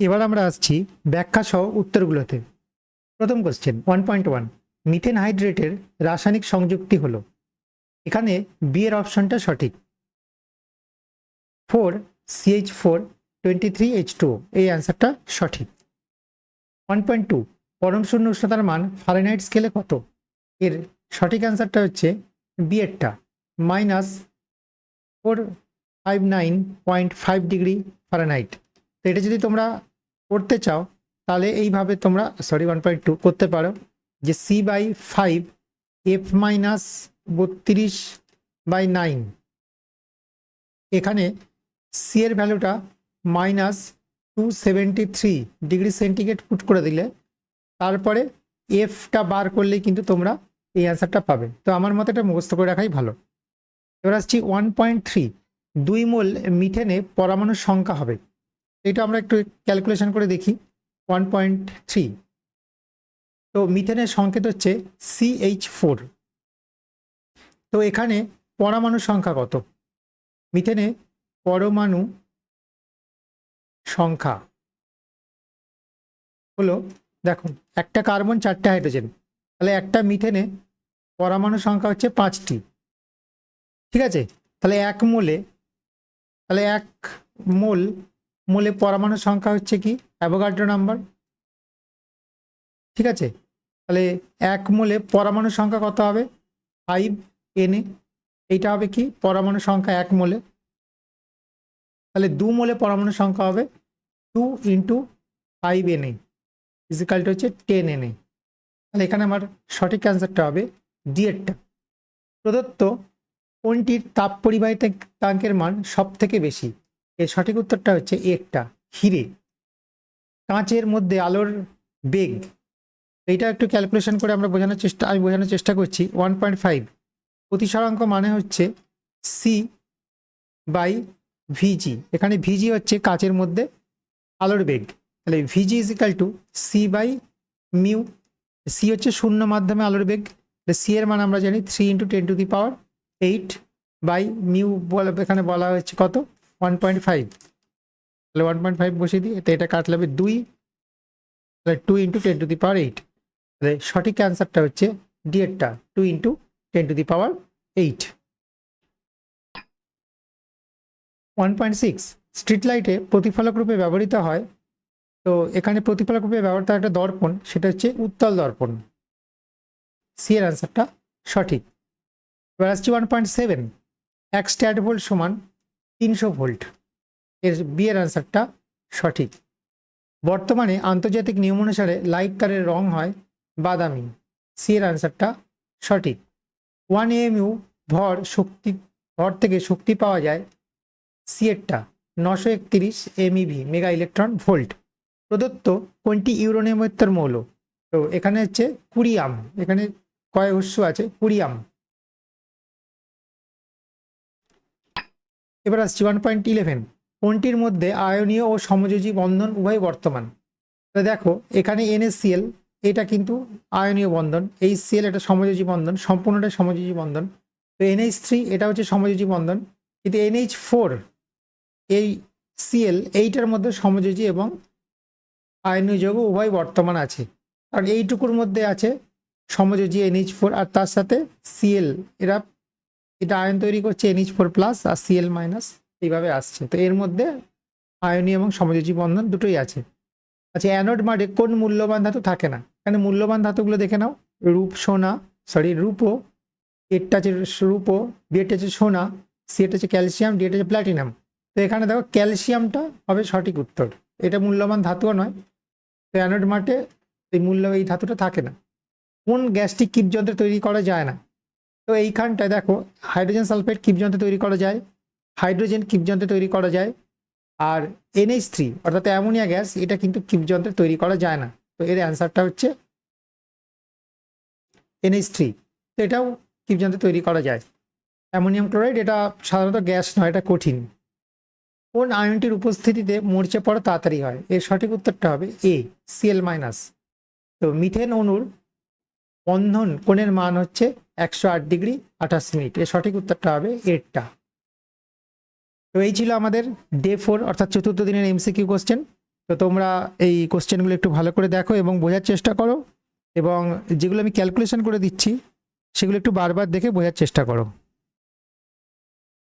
এবার আমরা আসছি ব্যাখ্যা সহ উত্তরগুলোতে। প্রথম question one point one methane হাইড্রেটের রাসায়নিক সংযুক্তি হলো। এখানে বি এর অপশনটা সঠিক। Four CH four twenty three H two এই অ্যান্সারটা সঠিক। ওয়ান পয়েন্ট টু পরম শূন্য উষ্ণতার মান ফারেনহাইট স্কেলে কত? এর সঠিক অ্যান্সারটা হচ্ছে B এরটা minus four five nine point five degree Fahrenheit তো এটা যদি তোমরা করতে চাও, তাহলে এইভাবে তোমরা সরি ওয়ান পয়েন্ট টু করতে পারো যে C by five F minus বত্রিশ বাই নাইন এখানে সি এর ভ্যালুটা minus two seventy three degree centigrade put করে দিলে, তারপরে এফটা বার করলেই কিন্তু তোমরা এই অ্যান্সারটা পাবে। তো আমার মতে এটা মুখস্থ করে রাখাই ভালো। এবার আসছি ওয়ান পয়েন্ট থ্রি দুই মোল মিথেনে পরমাণুর সংখ্যা হবে। এটা আমরা একটু ক্যালকুলেশন করে দেখি। ওয়ান পয়েন্ট থ্রি তো মিথেনের সংকেত হচ্ছে সিএইচ ফোর তো এখানে পরমাণু সংখ্যা কত? মিথেনে পরমাণু সংখ্যা হলো দেখো একটা কার্বন চারটে হাইড্রোজেন তাহলে একটা মিথেনে পরমাণু সংখ্যা হচ্ছে পাঁচটি। ঠিক আছে? তাহলে এক মোলে, তাহলে এক মোল মোলে পরমাণু সংখ্যা হচ্ছে কি? Avogadro number. ঠিক আছে? তাহলে এক মোলে পরমাণু সংখ্যা কত হবে? ফাইভ এনে এইটা হবে কি? পরমাণু সংখ্যা এক মোলে। তাহলে দু মোলে পরমাণু সংখ্যা হবে টু ইন্টু ফাইভ এনে ফিজিক্যালটা হচ্ছে টেন এনে তাহলে এখানে আমার সঠিক অ্যান্সারটা হবে ডি এরটা প্রদত্ত কোনটির তাপ পরিবাহিতাঙ্কের মান সব থেকে বেশি? এর সঠিক উত্তরটা হচ্ছে একটা, হিরে। কাঁচের মধ্যে আলোর বেগ। এইটা একটু ক্যালকুলেশন করে আমরা বোঝানোর চেষ্টা, আমি বোঝানোর চেষ্টা করছি। ওয়ান পয়েন্ট ফাইভ প্রতিসরাঙ্ক মানে হচ্ছে সি বাই ভিজি এখানে ভিজি হচ্ছে কাঁচের মধ্যে আলোর বেগ। তাহলে VG is equal to C by mu C হচ্ছে শূন্য মাধ্যমে আলোর বেগ। সি এর মান আমরা জানি three into ten to the power eight by mu বলা, এখানে বলা হচ্ছে কত? ওয়ান পয়েন্ট ফাইভ তাহলে ওয়ান পয়েন্ট ফাইভ বসিয়ে দিই তো এটা কাটলে হবে দুই, তাহলে two into ten to the power eight তাহলে সঠিক অ্যান্সারটা হচ্ছে D এরটা two into ten to the power eight one point six street লাইটে প্রতিফলক রূপে ব্যবহৃত হয়। তো এখানে প্রতিফলক রূপে ব্যবহৃত একটা দর্পণ, সেটা হচ্ছে উত্তল দর্পণ। সি এর অ্যান্সারটা সঠিক। এবার আসছি ওয়ান পয়েন্ট সেভেন এক স্ট্যাট ভোল্ট সমান তিনশো ভোল্ট। এর বিয়ের এর অ্যান্সারটা সঠিক। বর্তমানে আন্তর্জাতিক নিয়ম অনুসারে লাইট তারের রং হয় বাদামি। সি এর অ্যান্সারটা সঠিক। ওয়ান এএমইউ ভর শক্তি, ভর থেকে শক্তি পাওয়া যায় সি এরটা, নশো একত্রিশ এমইভি মেগা ইলেকট্রন ভোল্ট প্রদত্ত কোনটি ইউরোনিয়ামোত্তর মৌল। তো এখানে হচ্ছে কুড়িয়াম এখানে কয় উৎস আছে? কুড়িয়াম এবার আসছি ওয়ান পয়েন্ট ইলেভেন কোনটির মধ্যে আয়নীয় ও সমযোজী বন্ধন উভয় বর্তমান। তো দেখো, এখানে এনএসসিএল এটা কিন্তু আয়নীয় বন্ধন। এই সিএল এটা সমযোজী বন্ধন সম্পূর্ণটা সমযোজী বন্ধন। তো এনএইচ থ্রি এটা হচ্ছে সমযোজী বন্ধন। কিন্তু এনএইচ ফোর এই সিএল এইটার মধ্যে সমযোজী এবং আয়নীয় যৌগ উভয় বর্তমান আছে। কারণ এইটুকুর মধ্যে আছে সমযোজী এনএইচ ফোর আর তার সাথে সিএল এরা এটা আয়ন তৈরি করছে এনএইচ ফোর প্লাস আর সিএল মাইনাস এইভাবে আসছে। তো এর মধ্যে আয়নী এবং সমযোজী বন্ধন দুটোই আছে। আচ্ছা অ্যানোড মাঠে কোন মূল্যবান ধাতু থাকে না? এখানে মূল্যবান ধাতুগুলো দেখে নাও। রূপ সোনা সরি রূপো এরটা আছে রূপো বিয়েটা আছে সোনা সিএটা হচ্ছে ক্যালসিয়াম ডিএটা হচ্ছে প্ল্যাটিনাম তো এখানে দেখো ক্যালসিয়ামটা হবে সঠিক উত্তর। এটা মূল্যবান ধাতুও নয়। তো অ্যানোড মাঠে এই মূল্য এই ধাতুটা থাকে না। কোন গ্যাসটি কিপ যন্ত্রে তৈরি করা যায় না? তো এইখানটায় দেখো হাইড্রোজেন সালফেট কিপ যন্ত্রে তৈরি করা যায় হাইড্রোজেন কিপ যন্ত্রে তৈরি করা যায়, আর এনএইচ থ্রি অর্থাৎ অ্যামোনিয়া গ্যাস এটা কিন্তু কিপ যন্ত্রে তৈরি করা যায় না। তো এর অ্যান্সারটা হচ্ছে এনএইচ থ্রি তো এটাও কিপ যন্ত্রে তৈরি করা যায়। অ্যামোনিয়াম ক্লোরাইড, এটা সাধারণত গ্যাস নয়, এটা কঠিন। কোন আয়নটির উপস্থিতিতে মরচে পড়া তাড়াতাড়ি হয়? এর সঠিক উত্তরটা হবে এ সিএল মাইনাস তো মিথেন অণুর বন্ধন কোণের মান হচ্ছে একশো আট ডিগ্রি আঠাশ মিনিট। এর সঠিক উত্তরটা হবে এরটা। তো এই ছিল আমাদের ডে ফোর, অর্থাৎ চতুর্থ দিনের এমসিকিউ কোশ্চেন তো তোমরা এই কোশ্চেনগুলো একটু ভালো করে দেখো এবং বোঝার চেষ্টা করো এবং যেগুলো আমি ক্যালকুলেশন করে দিচ্ছি, সেগুলো একটু বারবার দেখে বোঝার চেষ্টা করো।